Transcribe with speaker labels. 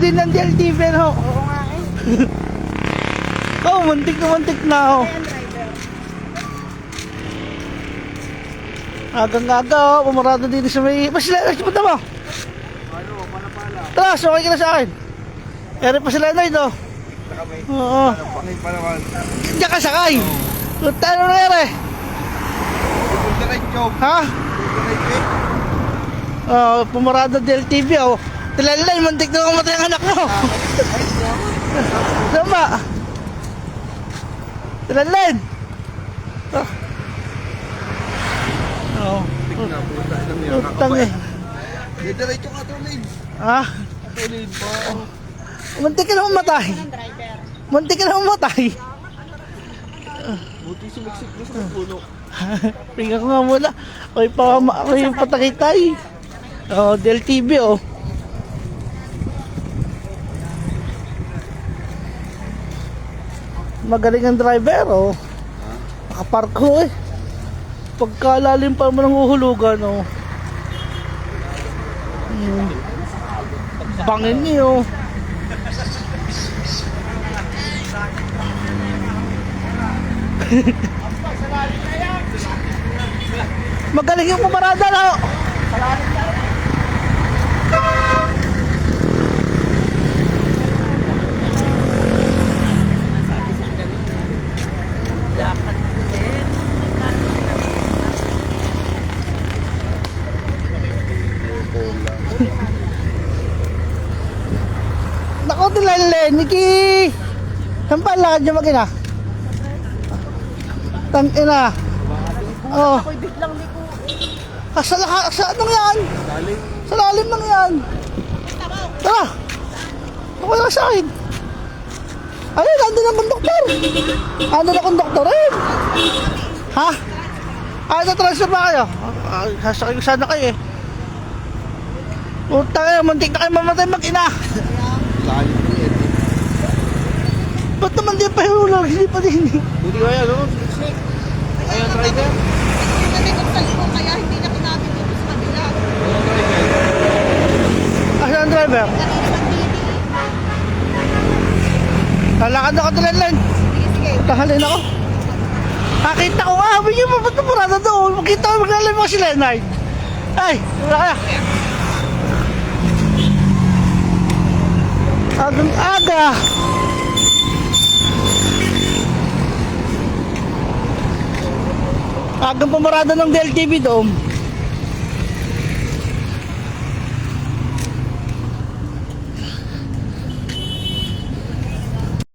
Speaker 1: din ng DLTV, no?
Speaker 2: Oo nga eh.
Speaker 1: Oh, muntik na muntik na, oh.
Speaker 2: Driver.
Speaker 1: Agang-aga, oh. Pumarada din sa may... Mas sila, punta mo.
Speaker 3: Ano, pala-pala.
Speaker 1: Tara, sumay ka na sa akin. Eri pa sila na ito.
Speaker 3: Saka may
Speaker 1: Oo. Diyan ka sakay. Punta ano na ere?
Speaker 3: Punta na.
Speaker 1: Ha?
Speaker 3: Punta na.
Speaker 1: Oh, pumarada del TV, oh. Tilalay, muntik na kamatay ang anak mo. Sama. Tilalay. Ah. Oh.
Speaker 3: Tignan, puta. Ilang yan.
Speaker 1: Utang eh.
Speaker 3: May diretso ka tulid.
Speaker 1: Ha?
Speaker 3: Tulid pa.
Speaker 1: Muntik ka na umatay.
Speaker 2: Ng.
Speaker 1: Muntik ka na umatay.
Speaker 3: Buti sumiksik na sa puno.
Speaker 1: Tingnan ko nga muna. Ako'y pa, ako'y patakitay. Oh, Del TV, oh. Magaling ang driver, oh. Nakapark ko, eh. Pagkalalim pa mo ng uhulugan, oh. Hmm. Bangin niyo, oh. Magaling yung pumarada, no? Saan pa ang lakad niyo mag-ina? Tang-ina. Oh.
Speaker 2: Ako'y biglang liko.
Speaker 1: Ah, sa, laka, sa anong yan? Sa lalim ng yan. Tara. Ako na sa akin. Ayun, nandun ang konduktor. Nandun ang konduktor eh. Ha? Ah, na-transfer ba kayo? Ah, sasakay ko sana kayo eh. Puta kayo, muntik na kayo mamatay mag-ina.
Speaker 3: Dali pa
Speaker 1: pa hulog? Hindi pa din.
Speaker 3: Buti ka yan, no? Sumiksik. Ayan, driver.
Speaker 2: Kasi kung sa liko, kaya hindi na kinabit dito sa kabila.
Speaker 3: Ayan, driver.
Speaker 1: Asa ang driver? Lalakad ako tulan
Speaker 2: Sige, sige.
Speaker 1: Tahalin ako. Nakita ko nga, sabi niyo, ba't na parada doon? Makita ko, maglalim mo si Leonard. Ay, wala kaya. Agang aga. Agang pumarada ng Del TV doon.